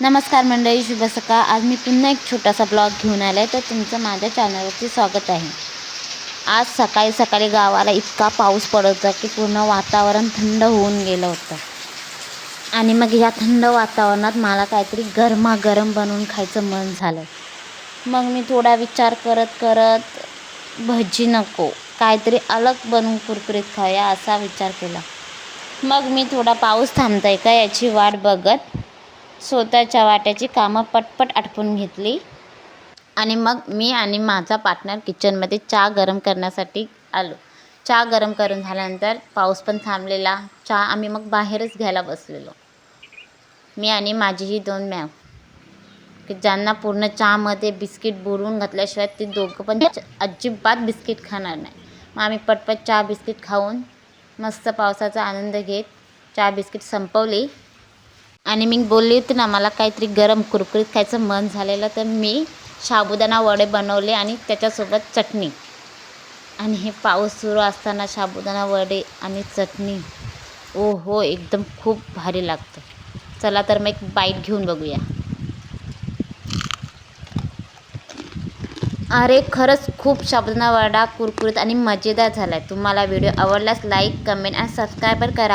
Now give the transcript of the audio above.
नमस्कार मंडळी शुभ सकाळ. आज मी पुन्हा एक छोटासा ब्लॉग घेऊन आला आहे. तर तुमचं माझ्या चॅनलवरती स्वागत आहे. आज सकाळी सकाळी गावाला इतका पाऊस पडत होता की पूर्ण वातावरण थंड होऊन गेलं होतं. आणि मग या थंड वातावरणात मला काहीतरी गरमागरम बनवून खायचं मन झालं. मग मी थोडा विचार करत करत भजी नको काहीतरी अलग बनवून कुरकुरीत खाऊया असा विचार केला. मग मी थोडा पाऊस थांबताय का याची वाट बघत स्वतःच्या वाट्याची कामं पटपट आटपून घेतली. आणि मग मी आणि माझा पार्टनर किचनमध्ये चहा गरम करण्यासाठी आलो. चहा गरम करून झाल्यानंतर पाऊस पण थांबलेला. चहा आम्ही मग बाहेरच घ्यायला बसलेलो. मी आणि माझी ही दोन मॅम. की ज्यांना पूर्ण चहामध्ये बिस्किट बुडवून घातल्याशिवाय ते दोघं पण अजिबात बिस्किट खाणार नाही. मग आम्ही पटपट चहा बिस्किट खाऊन मस्त पावसाचा आनंद घेत चहा बिस्किट संपवली. आणि मी बोलली होती ना मला काहीतरी गरम कुरकुरीत खायचं मन झालेलं तर मी साबुदाणा वडे बनवले आणि त्याच्यासोबत चटणी. आणि हे पाऊस सुरू असताना साबुदाणा वडे आणि चटणी. ओ हो एकदम खूप भारी लागतं. चला तर मग एक बाईट घेऊन बघूया. अरे खरंच खूप साबुदाणा वडा कुरकुरीत आणि मजेदार झाला आहे तुम्हाला व्हिडिओ आवडल्यास लाईक कमेंट आणि सबस्क्रायबर करा.